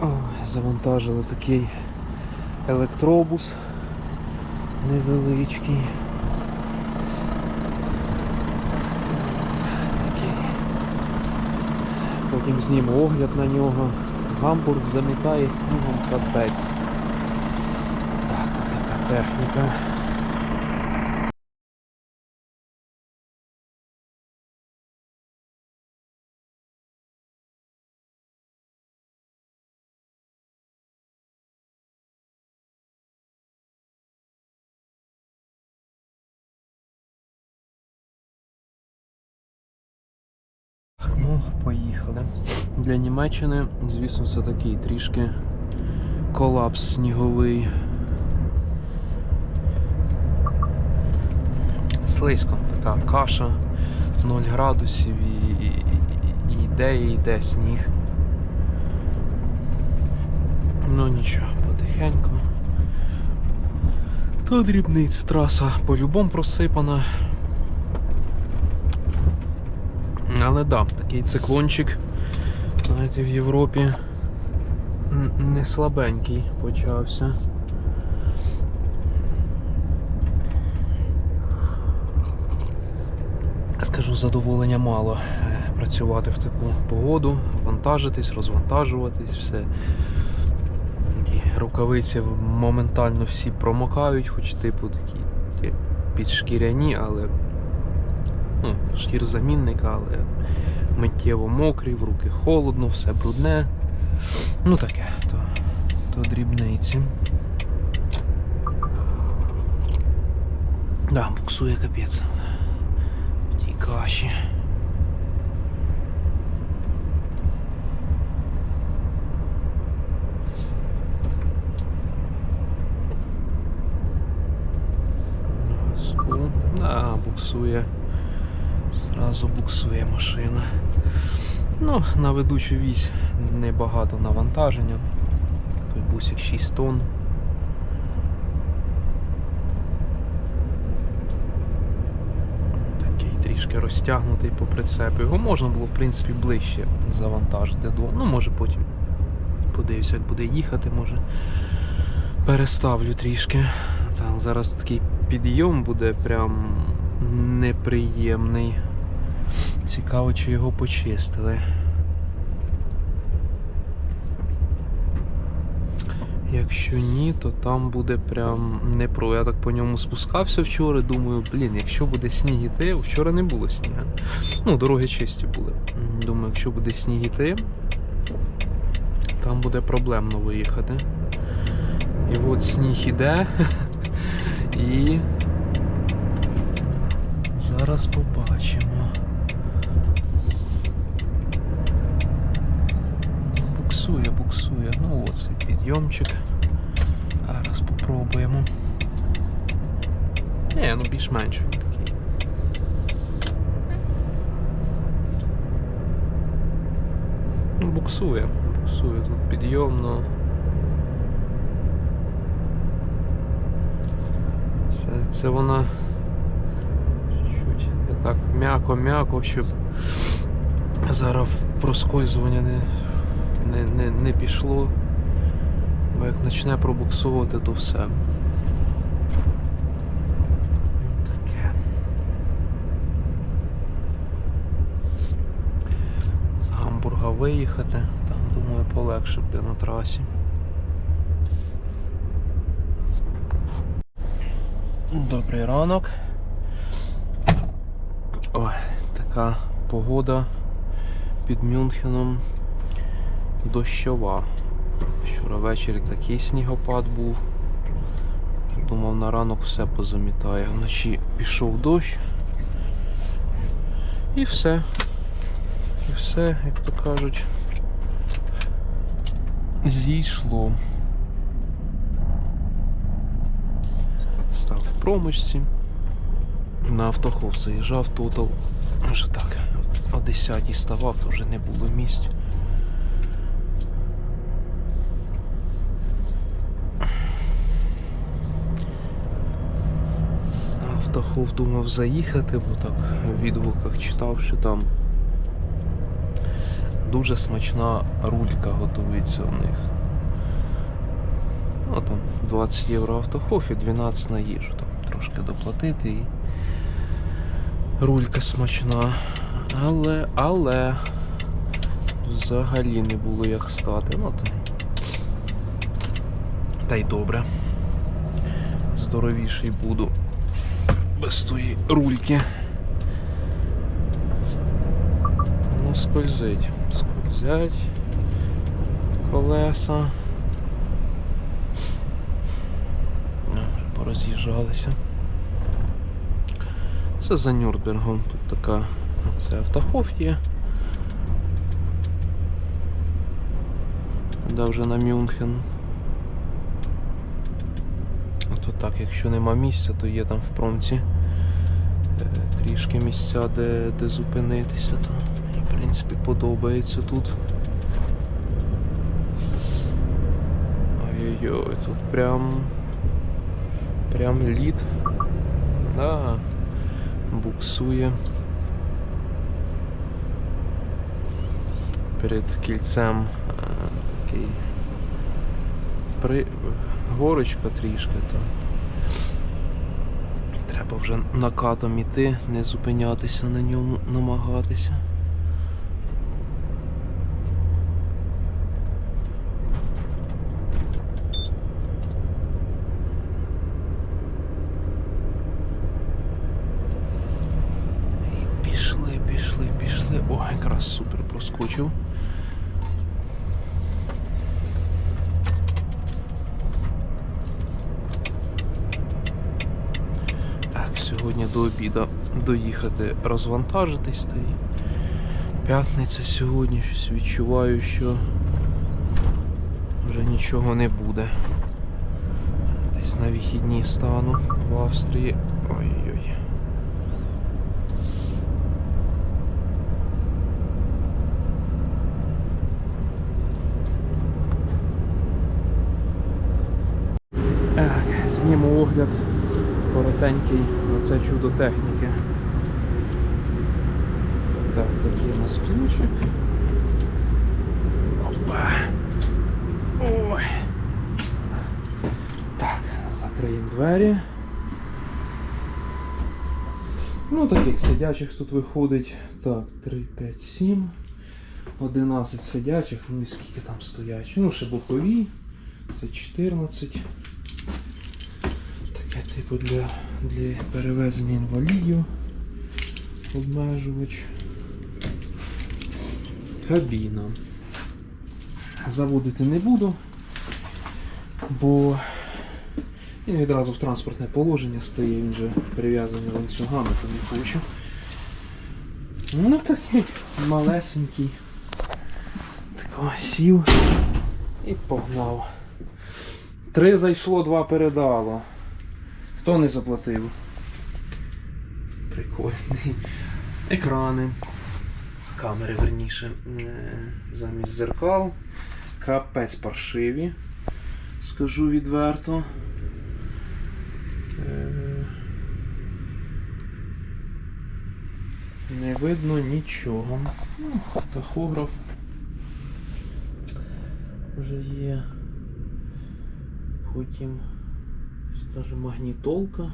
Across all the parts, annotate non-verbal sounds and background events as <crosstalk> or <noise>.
Ой, завантажили такий електробус невеличкий. Потім зніму огляд на нього. Гамбург замітає снігом капець. Так, така техніка. Для Німеччини, звісно, це такий трішки колапс сніговий. Слизько, така каша, 0 градусів і, і, і йде і йде сніг. Ну нічого, потихеньку. То дрібниць траса по-любому просипана. Але да, такий циклончик, знаєте, в Європі не слабенький почався. Скажу, задоволення мало е, працювати в таку погоду, вантажитись, розвантажуватись, все. Ті рукавиці моментально всі промокають, хоч типу такі підшкіряні, але ну, шкір замінника, але миттєво мокрі, в руки холодно, все брудне. Ну таке, то, то дрібниці. Да, буксує капець. В тій каші. Газку. Да, буксує. Зразу буксує машина. Ну, на ведучу вісь небагато навантаження. Той бусик 6 тонн. Такий трішки розтягнутий по прицепу. Його можна було, в принципі, ближче завантажити до. Ну, може потім подивлюся, як буде їхати, може переставлю трішки. Там зараз такий підйом буде прям неприємний. Цікаво, чи його почистили. Якщо ні, то там буде прям не про. Я так по ньому спускався вчора. Думаю, блін, якщо буде сніг іти, вчора не було сніга. Ну, дороги чисті були. Думаю, якщо буде сніг іти, там буде проблемно виїхати. І от сніг іде. <laughs> І зараз побачимо. Буксує, буксує. Ну цей підйомчик. Зараз попробуємо. Ні, ну більш-менш. Ну, буксує, буксує тут підйомно. Це, це вона чуть так м'яко-м'яко, щоб зараз проскользування не, не, не, не пішло. Бо як почне пробуксовувати, то все. Таке. З Гамбурга виїхати, там, думаю, полегше буде на трасі. Добрий ранок. Ой, така погода під Мюнхеном дощова. Вчора ввечері такий снігопад був. Думав на ранок все позамітає. Вночі пішов дощ. І все. І все, як то кажуть, зійшло. Став в промочці. На автохов заїжджав тотал. Вже так, о 10 ставав, то вже не було місць. На автохов думав заїхати, бо так в відгуках читав, що там дуже смачна рулька готується у них. Ну там 20 євро автохоф і 12 на їжу. Там трошки доплатити і рулька смачна. Але, але взагалі не було як стати. Ну то. Та й добре. Здоровіший буду без тої рульки. Ну, скользить. Скользять колеса. Пороз'їжджалися. Це за Нюрнбергом. Тут така це автохоф є. Да, вже на Мюнхен. А то так, якщо нема місця, то є там в промці е, трішки місця, де, де зупинитися, то мені, в принципі, подобається тут. Ой-ой-ой, тут прям. Прям лід. Да, буксує. Перед кільцем е, такий при... горочка трішки, то треба вже накатом іти, не зупинятися на ньому, намагатися. І Пішли, пішли, пішли. О, якраз супер проскочив. Так, сьогодні до обіду доїхати розвантажитись та й п'ятниця сьогодні щось відчуваю, що вже нічого не буде. Десь на вихідні стану в Австрії. Ой-ой. Так, зніму огляд коротенький на це чудо техніки. Так, такий у нас ключик. Опа. Ой. Так, закриємо двері. Ну, таких сидячих тут виходить. Так, 3, 5, 7. 11 сидячих, ну і скільки там стоячих. Ну, ще бокові. Це 14. Таке типу для, для перевезення інвалідів. Обмежувач. Кабіна. Заводити не буду, бо він відразу в транспортне положення стає, він же прив'язаний ланцюгами, то не хочу. Ну такий малесенький. Такого сів і погнав. Три зайшло, два передало. Хто не заплатив? Прикольний. Екрани. Камери, верніше, е, замість зеркал. Капець паршиві. Скажу відверто. Е, Не видно нічого. Ну, Тахограф вже є. Потім даже магнітолка.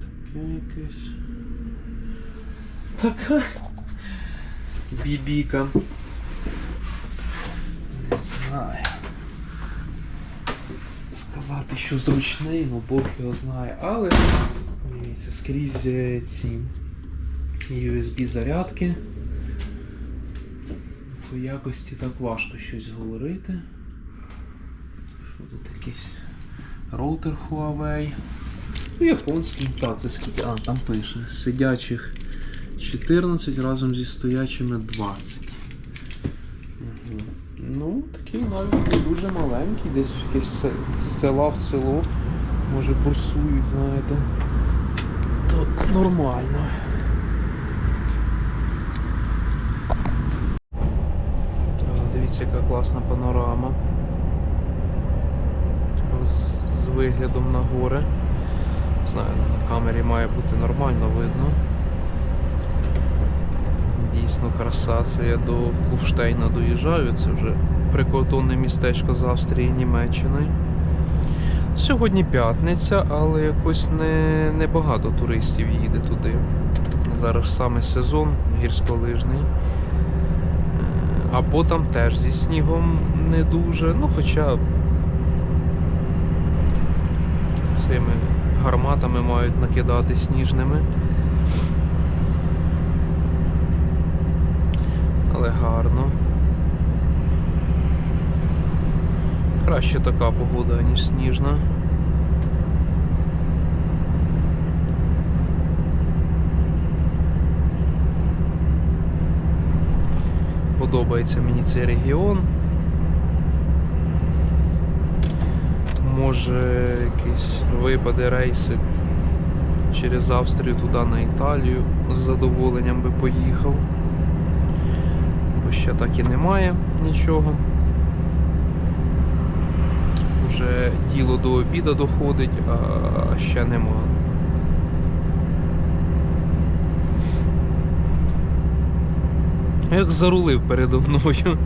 Таке якесь. Така бібіка. Не знаю. Сказати, що зручний, ну Бог його знає, але дивіться, скрізь ці USB зарядки. По якості так важко щось говорити. Що тут якийсь роутер Huawei. Ну, японський, так, це скільки. А, там пише. Сидячих 14 разом зі стоячими 20. Мгм. Ну, такий навіть дуже маленький, десь якесь з села в село. Може бурсують, знаєте. То нормально. Дивіться, яка класна панорама. З, виглядом на гори. Не Знаю, на камері має бути нормально видно. дійсно краса. Це я до Куфштейна доїжджаю, це вже прикордонне містечко з Австрією і Німеччиною. Сьогодні п'ятниця, але якось не, не багато туристів їде туди. Зараз саме сезон гірськолижний. Е, Або там теж зі снігом не дуже. Ну, хоча цими гарматами мають накидати сніжними. Але гарно. Краще така погода, ніж сніжна. Подобається мені цей регіон. Може якийсь випаде рейсик через Австрію туди на Італію. З задоволенням би поїхав. Бо ще так і немає нічого. Вже діло до обіду доходить, а ще нема. Як зарулив передо мною.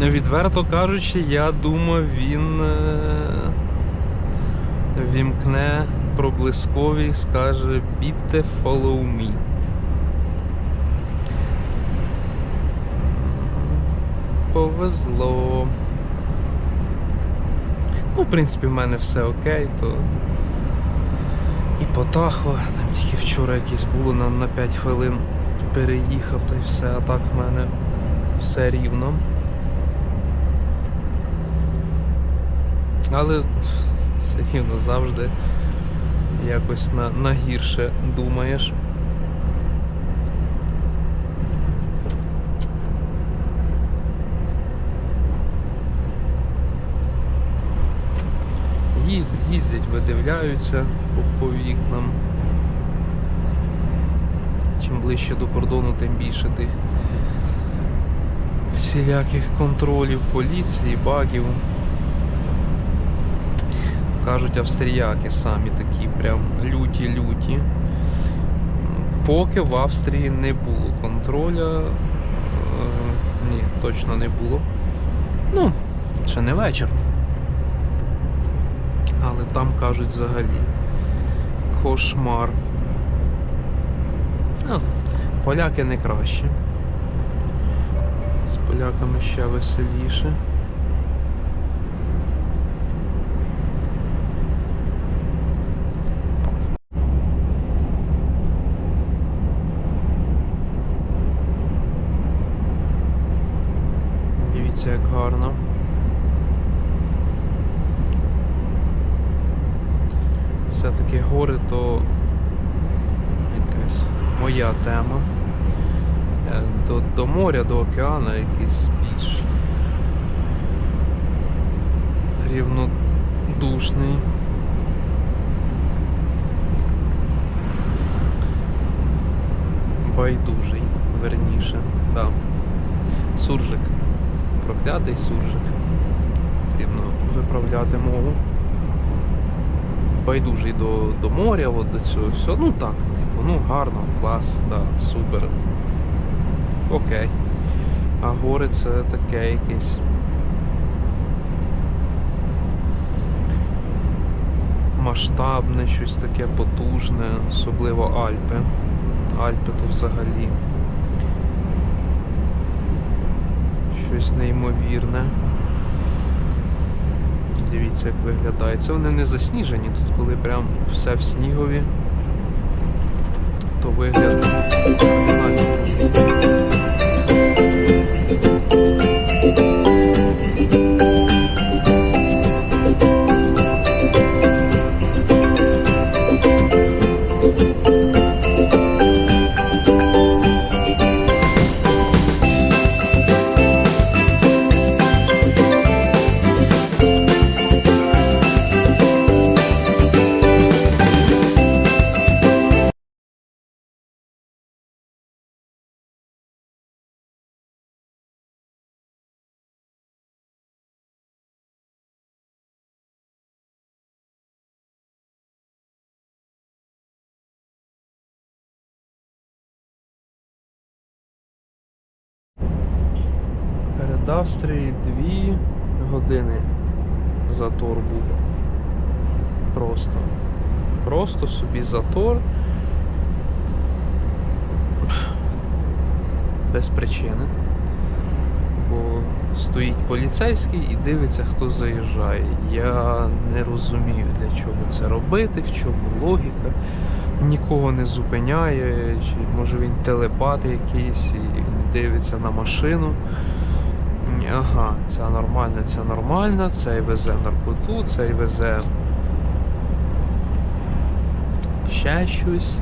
<laughs> Відверто кажучи, я думав, він е, вімкне проблисковий скаже Бідте follow me. Повезло. Ну, в принципі, в мене все окей, то. І по Тахо, там тільки вчора якесь було на, на 5 хвилин переїхав та й все, а так в мене все рівно. Але рівно завжди якось на, на гірше думаєш. Їздять, видивляються по, по вікнам. Чим ближче до кордону, тим більше тих всіляких контролів поліції, багів. Кажуть, австріяки самі такі прям люті-люті. Поки в Австрії не було контроля. е, Ні, точно не було. Ну, ще не вечір. Але там кажуть взагалі кошмар. А, поляки не кращі. З поляками ще веселіше. Дивіться, як гарно. Все-таки гори то якась моя тема. Е, До, до моря, до океану якийсь більш рівнодушний. Байдужий, верніше. Да. Суржик. Проклятий суржик. Потрібно виправляти мову. Байдужий до, до моря, от до цього всього. Ну так, типу, ну гарно, клас, да, супер. Окей. А гори це таке якесь. Масштабне, щось таке потужне, особливо Альпи. Альпи то взагалі. Щось неймовірне. Дивіться, як виглядає. Це вони не засніжені, тут коли прям все в снігові, то вигляд від 2 години затор був. Просто. Просто собі затор. Без причини. Бо стоїть поліцейський і дивиться, хто заїжджає. Я не розумію, для чого це робити, в чому логіка. Нікого не зупиняє, чи може він телепат якийсь і дивиться на машину. Ага, ця нормальна, ця нормальна, цей везе наркоту, цей везе ще щось.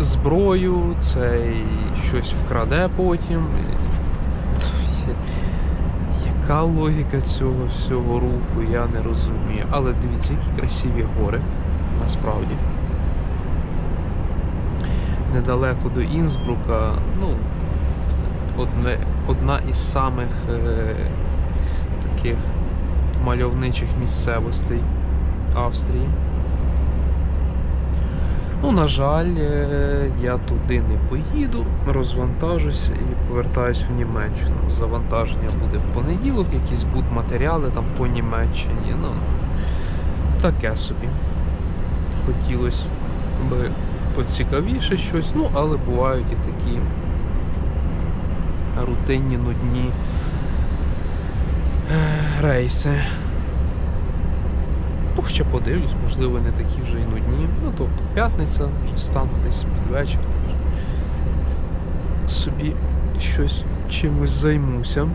Зброю, цей щось вкраде потім. Яка логіка цього всього руху, я не розумію. Але дивіться, які красиві гори, насправді. Недалеко до Інсбрука, ну, одне, одна із самих е, таких мальовничих місцевостей Австрії. Ну, на жаль, е, я туди не поїду, розвантажуся і повертаюсь в Німеччину. Завантаження буде в понеділок, якісь будуть матеріали там по Німеччині. Ну, таке собі. Хотілося би поцікавіше щось, ну, але бувають і такі рутинні, нудні е, рейси. Ну, ще подивлюсь, можливо, не такі вже і нудні. Ну, тобто, п'ятниця, вже стану десь під вечір. Собі щось чимось займуся.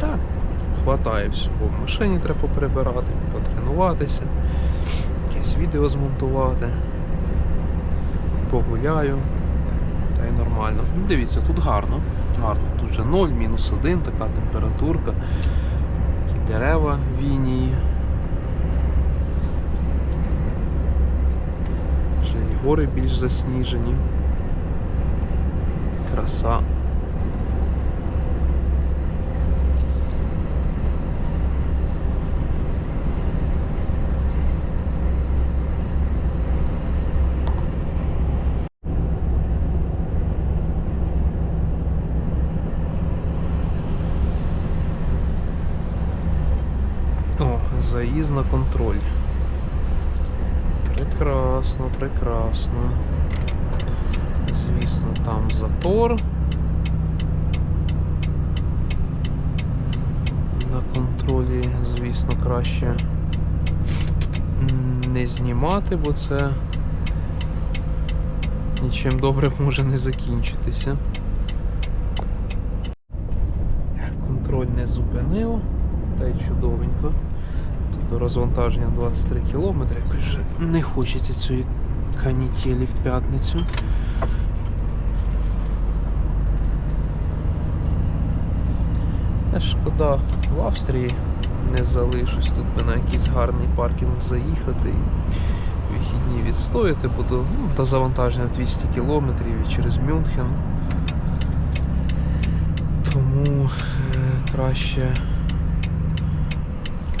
Так, хватає всього. В машині треба поприбирати, потренуватися, якесь відео змонтувати, погуляю. Нормально. Ну, дивіться, тут гарно. Гарно. Тут вже 0, мінус 1, така температурка дерева вінії. Вже і гори більш засніжені. Краса. О, заїзд на контроль. Прекрасно, прекрасно. Звісно, там затор. На контролі, звісно, краще не знімати, бо це нічим добрим може не закінчитися. Контроль не зупинив. Та й чудовенько. До розвантаження 23 кілометри. Якось вже не хочеться цієї канітелі в п'ятницю. Шкода, в Австрії не залишусь. Тут би на якийсь гарний паркінг заїхати і вихідні відстояти, бо до, ну, до завантаження 200 кілометрів і через Мюнхен. Тому е, краще.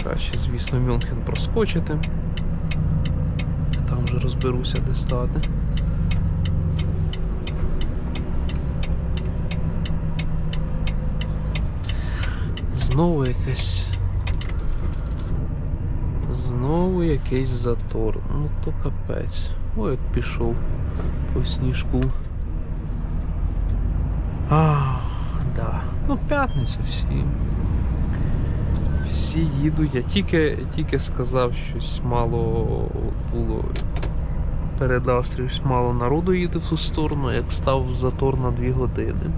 Краще, звісно, Мюнхен проскочити. Там вже розберуся, де стати. Знову якась. Знову якийсь затор. Ну то капець. Ой, як пішов по сніжку. А, да. Ну, п'ятниця всі. Всі їдуть. Я тільки, тільки сказав, щось мало було. Перед Австрією мало народу їде в ту сторону, як став затор на 2 години.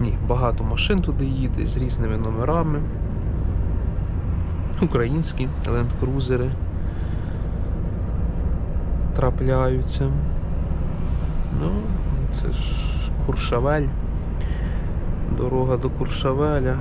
Ні, багато машин туди їде з різними номерами. Українські ленд-крузери трапляються. Ну, це ж Куршавель. Дорога до Куршавеля.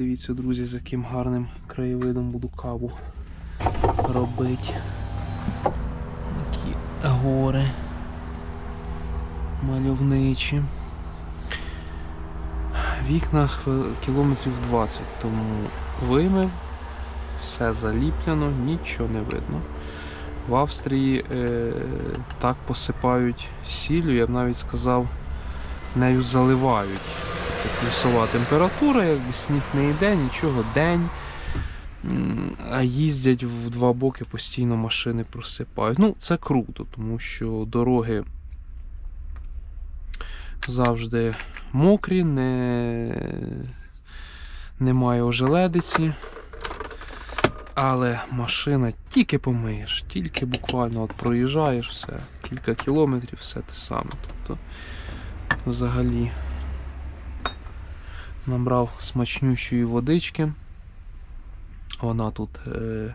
Ой. Дивіться, друзі, з яким гарним краєвидом буду каву робити. Такі гори мальовничі. Вікна кілометрів 20, тому вимив, все заліплено, нічого не видно. В Австрії е, так посипають сіллю, я б навіть сказав, нею заливають. Плюсова температура, якби сніг не йде, нічого, день. А їздять в два боки постійно машини просипають. Ну, це круто, тому що дороги завжди мокрі, не... немає ожеледиці. Але машина тільки помиєш, тільки буквально от проїжджаєш все, кілька кілометрів, все те саме. Тобто, взагалі, набрав смачнющої водички. Вона тут е,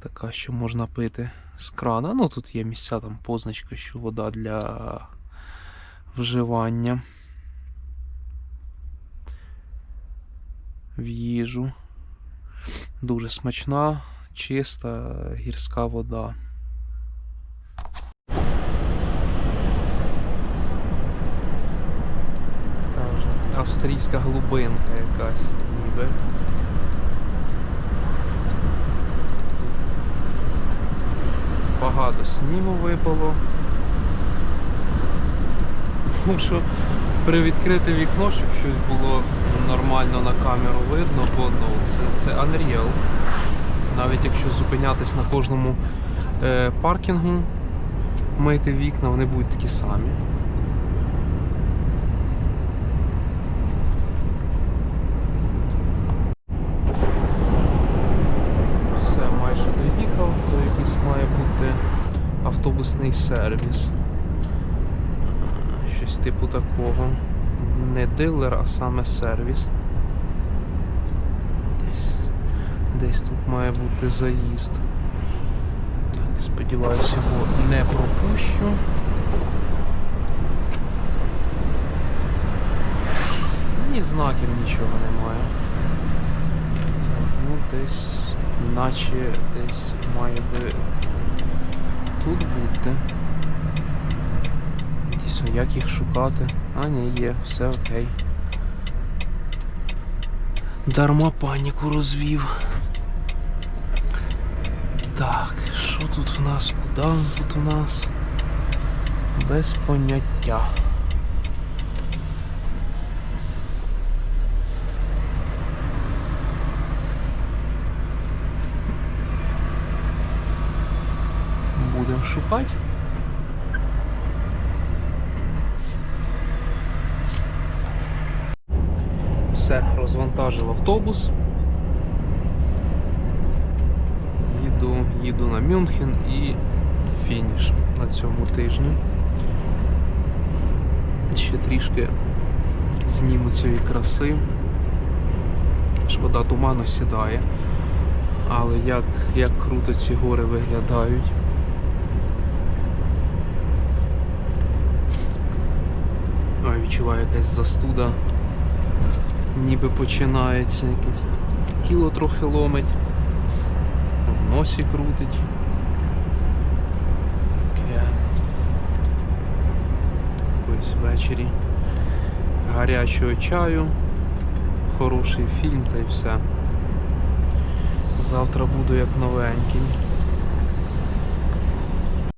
така, що можна пити з крана. Ну, тут є місця, там позначка, що вода для вживання в їжу. Дуже смачна, чиста, гірська вода. Австрійська глибинка якась ніби. Багато снігу випало. Тому що привідкрити вікно, щоб щось було нормально на камеру видно, бо ну, це, це Unreal. Навіть якщо зупинятись на кожному е, паркінгу, мити вікна, вони будуть такі самі. Все, майже доїхав, то якийсь має бути автобусний сервіс. Щось типу такого. Не дилер, а саме сервіс. Десь, десь тут має бути заїзд. Так, сподіваюся, його не пропущу. Ні знаків нічого немає. Так, ну десь, наче десь має би тут бути. Дійсно, як їх шукати? А, ні, є, все окей. Дарма паніку розвів. Так, що тут у нас? Куди тут у нас? Без поняття. Шукати. Все, розвантажив автобус. Їду, їду на Мюнхен і фініш на цьому тижні. Ще трішки зніму цієї краси. Шкода туману сідає. Але як, як круто ці гори виглядають. Ой, відчуваю якась застуда ніби починається якесь. Тіло трохи ломить, в носі крутить. Таке. Ось ввечері гарячого чаю, хороший фільм та й все. Завтра буду як новенький.